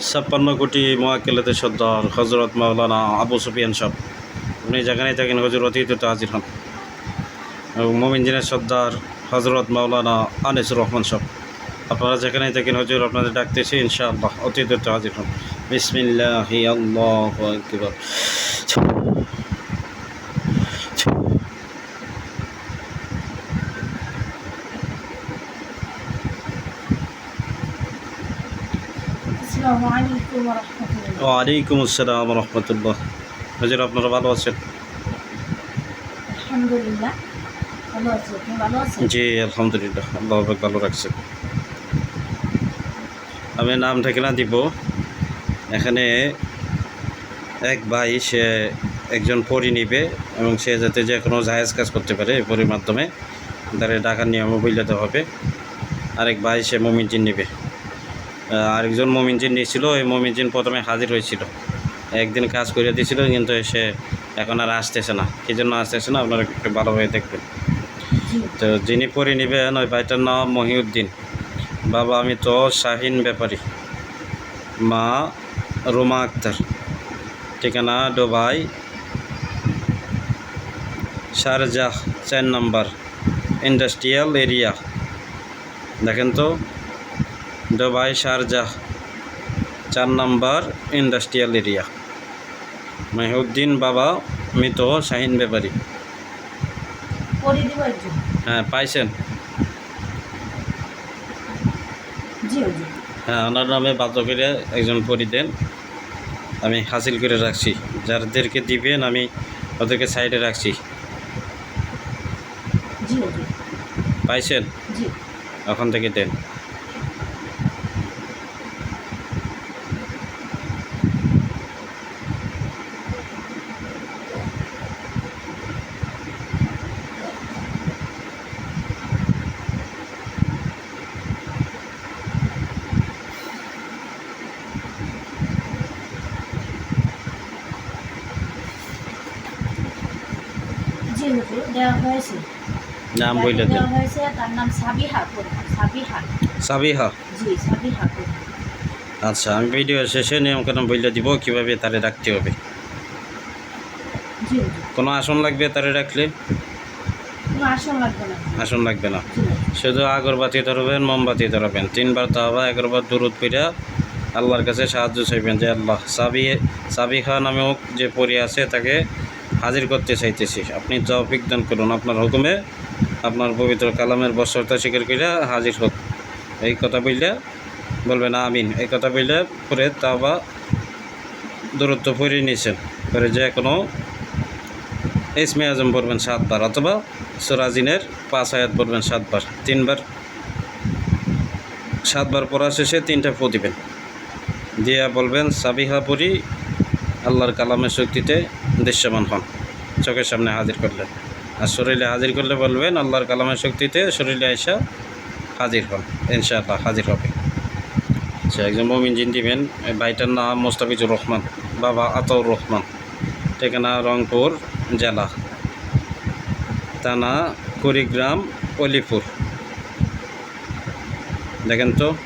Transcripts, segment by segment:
ছাপ্পান্ন কোটি মহাকেলাতে সর্দার হজরত মাওলানা আবু সুফিয়ান সব আপনি যেখানেই থাকেন হজর অতীত হাজির হন এবং মোমিনজিনের সর্দার হজরত মাওলানা আনিসুর রহমান সব আপনারা যেখানেই থাকেন হজুর আপনাদের ডাকতেছি ইনশাআল্লাহ অতীত হাজির হন। বিসমিল্লাহ আল্লাহ আকবার আসসালামু আলাইকুম ওয়া রাহমাতুল্লাহ ওয়ালাইকুম আসসালাম রহমতুল্লাহ হজুর আপনারা ভালো আছেন? জি আলহামদুলিল্লাহ আল্লাহ ভালো রাখছে। আমি নাম ঠিকানা দিব? এখানে এক ভাই সে একজন পরি নিবে এবং সে যাতে যে কোনো জাহেজ কাজ করতে পারে এই পরির মাধ্যমে তার টাকার নিয়ম বইলাতে হবে। আরেক ভাই সে মমিনজিন নিবে। আরেকজন মমিনজিন নিয়েছিল, ওই মমিনজিন প্রথমে হাজির হয়েছিল। একদিন কাজ করে দিয়েছিল, কিন্তু সে এখন আর আসতেছে না। কী জন্য আসতেছে না? আপনারা একটু ভালোভাবে দেখবেন। তো যিনি পরে নেবেন, ওই ভাইটার নাম মহিউদ্দিন। বাবা, আমি তো শাহিন ব্যাপারী। মা, রোমা আক্তার। ঠিকানা ডোবাই, শারজাহ, চার নম্বর। Industrial area. দেখেন তো। ডোবাই শারজাহ চার নম্বর ইন্ডাস্ট্রিয়াল এরিয়া। মহিউদ্দিন বাবা মৃত শাহিন ব্যাপারী হ্যাঁ পাইছেন? হ্যাঁ ওনার নামে করে একজন পরি দেন। আমি হাসিল করে রাখছি। যাদেরকে দিবেন আমি ওদেরকে সাইডে রাখছি। পাইছেন? ওখান থেকে দেন জি হুজুর দেওয়া হয়েছে। নাম বইলে দেওয়া হয়েছে তার নাম সাবিহা সাবিহা। সাবিহা? জি সাবিহা আচ্ছা আমি ভিডিও শেষে নিয়মকানুন বইলে দিব কীভাবে তারে রাখতে হবে? কোনো আসন লাগবে তারে রাখলে? আসন লাগবে না। শুধু আগরবাতি ধরবেন মোমবাতি ধরবেন। তিনবার তাওবা একবার দূরত পিড়া আল্লাহর কাছে সাহায্য চাইবেন যে আল্লাহ সাবি সাবিহা নামেও যে পরি আছে তাকে হাজির করতে চাইতেছি। আপনি তৌফিক দান করুন আপনার হুকুমে, আপনার পবিত্র কালামের বর্ষতা স্বীকার করে হাজির হোক। এই কথা বললে বলবেন আমিন। এই কথা বললে পরে তা বা দূরত্ব পড়িয়ে নিয়েছেন। পরে যে কোনো ইসমে আজম পড়বেন সাতবার অথবা সুরাজিনের পাঁচ আয়াত পড়বেন সাতবার। তিনবার, সাতবার পড়া শেষে তিনটা ফু দিবেন। দিয়া বলবেন সাবিহা পরি আল্লাহর কালামের শক্তিতে দৃশ্যমান হন। চোখের সামনে হাজির করলেন আর শরীরে হাজির করলে বলবেন, আল্লাহর কালামের শক্তিতে শরীরে আইসা হাজির হন। ইনশাআল্লাহ হাজির হবে। আচ্ছা একজন মমিন জিন ভাইটার নাম মোস্তাফিজুর রহমান, বাবা আতউর রহমান। ঠিকানা রংপুর জেলা। থানা কুড়িগ্রাম, অলিপুর। দেখেন তো।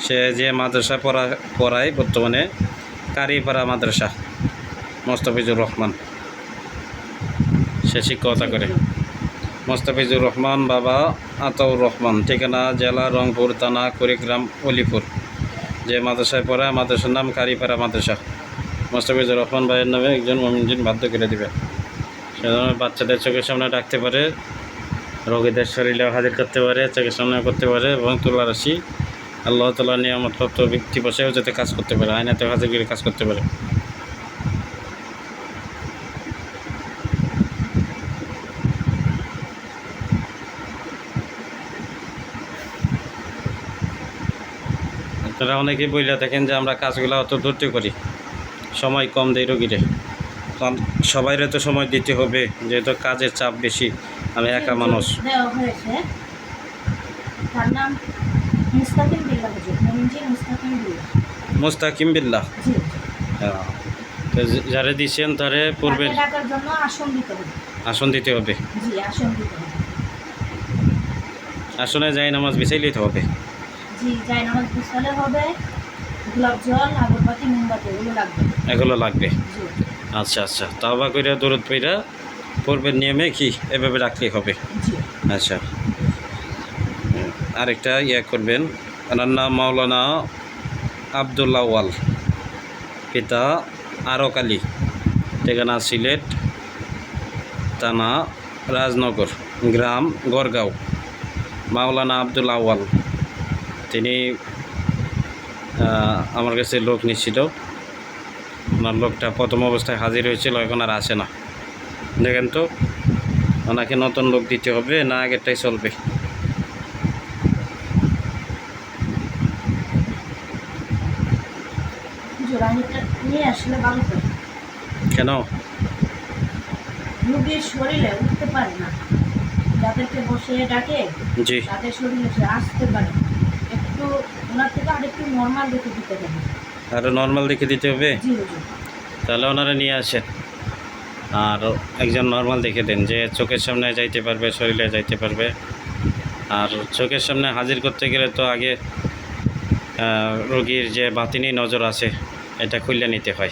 সে যে মাদ্রাসা পড়া পড়ায় বর্তমানে কারিপাড়া মাদ্রাসা, মোস্তাফিজুর রহমান। সে শিক্ষকতা করে। মোস্তাফিজুর রহমান বাবা আতাউর রহমান, ঠিকানা জেলা রংপুর, থানা কুড়িগ্রাম, অলিপুর। যে মাদ্রাসায় পড়া, মাদ্রাসার নাম কারিপাড়া মাদ্রাসা। মোস্তাফিজুর রহমান ভাইয়ের নামে একজন মমিনজিন বাধ্য করে দিবে। সেজন্য বাচ্চাদের চোখের সামনে ডাকতে পারে, রোগীদের শরীরে হাজির করতে পারে, চোখের সামনে করতে পারে এবং তুলা রাশি আল্লাহ তালা নিয়ামত প্রাপ্ত ব্যক্তি বসেও যাতে কাজ করতে পারে আইনাতে হাজির করে কাজ করতে পারে। আপনারা অনেকেই বইলা দেখেন যে আমরা কাজগুলো অত ধরতে করি, সময় কম দেয় রোগীরে। সবাইরে তো সময় দিতে হবে, যেহেতু কাজের চাপ বেশি, আমি একা মানুষ দেওয়া হয়েছে তার নাম মুস্তাকিম বিল্লাহ হুজুর মমিনজি মুস্তাকিম বিল্লাহ। মোস্তাকিম বিল্লাহ। জি। হ্যাঁ। তো যে- যারে দিচ্ছেন তারে পূর্বে ডাকার জন্য আসন দিতে হবে। আসন দিতে হবে। জি আসন দিতে হবে। আসনে যাই নামাজ বিছাই লিতে হবে। জি যাই নামাজ বুঝালে হবে। গোলাপ জল আগরবাতি মোমবাতি এগুলো লাগবে। এগুলো লাগবে। আচ্ছা আচ্ছা। তাওবা কইরা দূরত পইরা পূর্বের নিয়মে কি এভাবে রাখলেই হবে? আচ্ছা। আরেকটা ইয়ে করবেন। ওনার নাম মাওলানা আবদুল্লাহ ওয়াল। পিতা আরক আলী। ঠিকানা সিলেট, থানা রাজনগর, গ্রাম গড়গাঁও। মাওলানা আবদুল্লাহ ওয়াল। তিনি আমার কাছে লোক নিচ্ছিল ওনার লোকটা প্রথম অবস্থায় হাজির হয়েছিল, এখন আর আসে না। দেখেন তো, ওনাকে নতুন লোক দিতে হবে, না আগেরটাই চলবে জি আসলে কেন? রুগীর শরীরে উঠতে পারে না। যাদেরকে বসে ডাকে জি। তাদের শরীরে সে আসতে পারে একটু ওনার থেকে আর একটু নর্মাল দেখে দিতে হবে। আরও নর্মাল দেখে দিতে হবে? তাহলে ওনারা নিয়ে আসেন। আর একজন নর্মাল দেখে দেন যে চোখের সামনে যাইতে পারবে শরীরে যাইতে পারবে। আর চোখের সামনে হাজির করতে গেলে তো আগে রোগীর যে বাতিনি নজর আছে এটা খুলে নিতে হয়।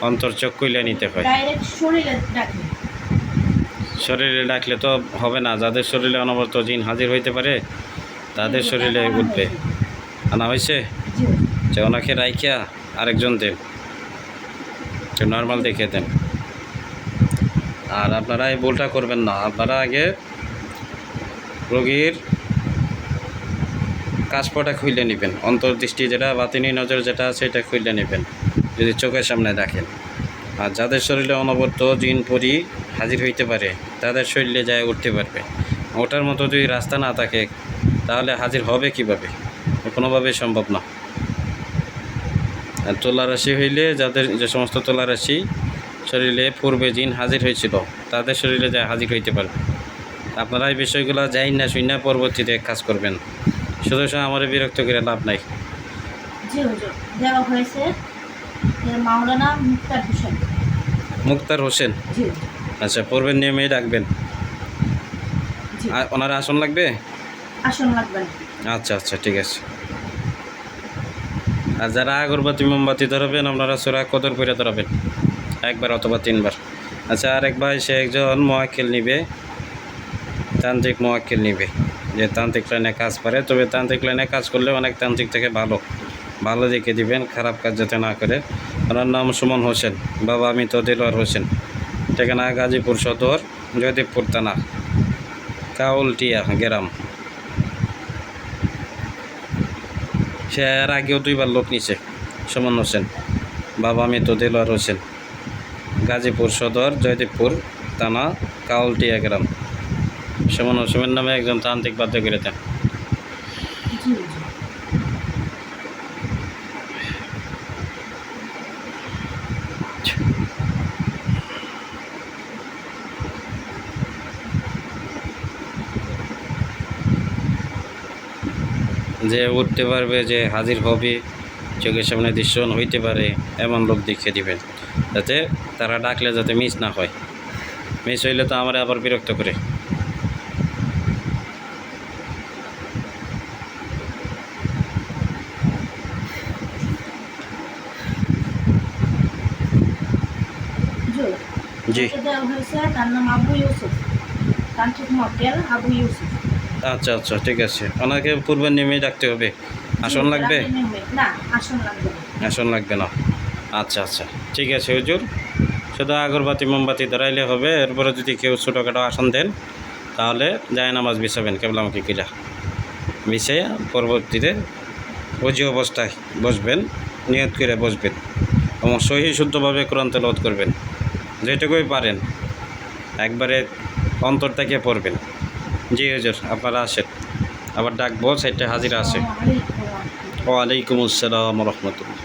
অন্তর চোখ খুলে নিতে হয়। শরীরে ডাকলে। তো হবে না যাদের শরীরে অনবরত জিন হাজির হইতে পারে তাদের শরীরে উঠবে। আনা হয়েছে। যে ওনাকে রাইখিয়া আরেকজন দেন। যে নর্মাল দেখে দেন। আর আপনারা এই ভুলটা করবেন না। আপনারা আগে রোগীর কাজপটা খুলে নেবেন। অন্তর্দৃষ্টি যেটা বাতিনি নজর যেটা আছে এটা খুলে নেবেন, যদি চোখের সামনে দেখেন। আর যাদের শরীরে অনবরত জিন পরি হাজির হইতে পারে, তাদের শরীরে যায় উঠতে পারবে। ওটার মতো যদি রাস্তা না থাকে, তাহলে হাজির হবে কীভাবে? কোনোভাবেই সম্ভব না। আর তোলা রাশি হইলে যাদের যে সমস্ত তোলা রাশি শরীরে পূর্বে জিন হাজির হয়েছিল তাদের শরীরে যায় হাজির হইতে পারবে। আপনারা এই বিষয়গুলো যাই না শুই না, পরবর্তীতে কাজ করবেন। শুধু শুধু আমার বিরক্ত করে লাভ নাই। জি হুজুর দেওয়া হয়েছে। মাওলানা মুক্তার হোসেন। মুক্তার হোসেন? আচ্ছা পূর্বের নিয়মেই আর ওনার আসন লাগবে? আসন লাগবে আচ্ছা আচ্ছা ঠিক আছে। আর যারা আগরবাতি মোমবাতি ধরাবেন আপনারা সোরা কদর করে ধরাবেন। একবার অথবা তিনবার। আচ্ছা আর এক ভাই সে একজন মোয়াক্কেল নিবে। তান্ত্রিক মোয়াক্কেল নিবে। যে তান্ত্রিক লাইনে কাজ পারে, তবে তান্ত্রিক লাইনে কাজ করলে অনেক তান্ত্রিক থেকে ভালো। ভালো দেখে দিবেন, খারাপ কাজ যাতে না করে। ওনার নাম সুমন হোসেন, বাবা আমি তো দিলওয়ার হোসেন। ঠিকানা গাজীপুর সদর, জয়দেবপুর থানা, কাউলটিয়া গ্রাম। সে এর আগেও দুইবার লোক নিছে, সুমন হোসেন। বাবা আমি তো দেলোয়ার হোসেন। গাজীপুর সদর, জয়দেবপুর থানা, কাউলটিয়া গ্রাম। সুমন হোসেনের নামে একজন তান্ত্রিক বাধ্য দেন যে উঠতে পারবে, যে হাজির হবে, চোখের সামনে দৃশ্যন হইতে পারে, এমন লোক দেখিয়ে দিবেন, যাতে তারা ডাকলে যাতে মিস না হয়। মিস হইলে তো আমার আবার বিরক্ত করে হুজুর জি একে দেওয়া হয়েছে তার নাম আবু ইউসুফ। তান্ত্রিক মক্কেল আবু ইউসুফ। আচ্ছা আচ্ছা ঠিক আছে। ওনাকে পূর্বের নেমেই ডাকতে হবে। আসন লাগবে? না আসন লাগবে না। আসন লাগবে না। আচ্ছা আচ্ছা ঠিক আছে হুজুর। শুধু আগরবাতি মোমবাতি ধরাইলে হবে। এরপরে যদি কেউ ছোটোখাটো আসন দেন তাহলে যায় নামাজ বিছাবেন কেবল আমাকে কিরা। বিছাইয়া পরবর্তীতে অজি অবস্থায় বসবেন নিয়ত করে বসবেন। এবং সহি শুদ্ধভাবে কোরআন তেলাওয়াত করবেন। যেটুকুই পারেন, একবারে অন্তর থেকে পড়বেন। জি হুজুর, আপনারা আসেন। আবার ডাকবো সেটা হাজির আছে। ওয়ালাইকুম আসসালাম রহমতুল্লাহ।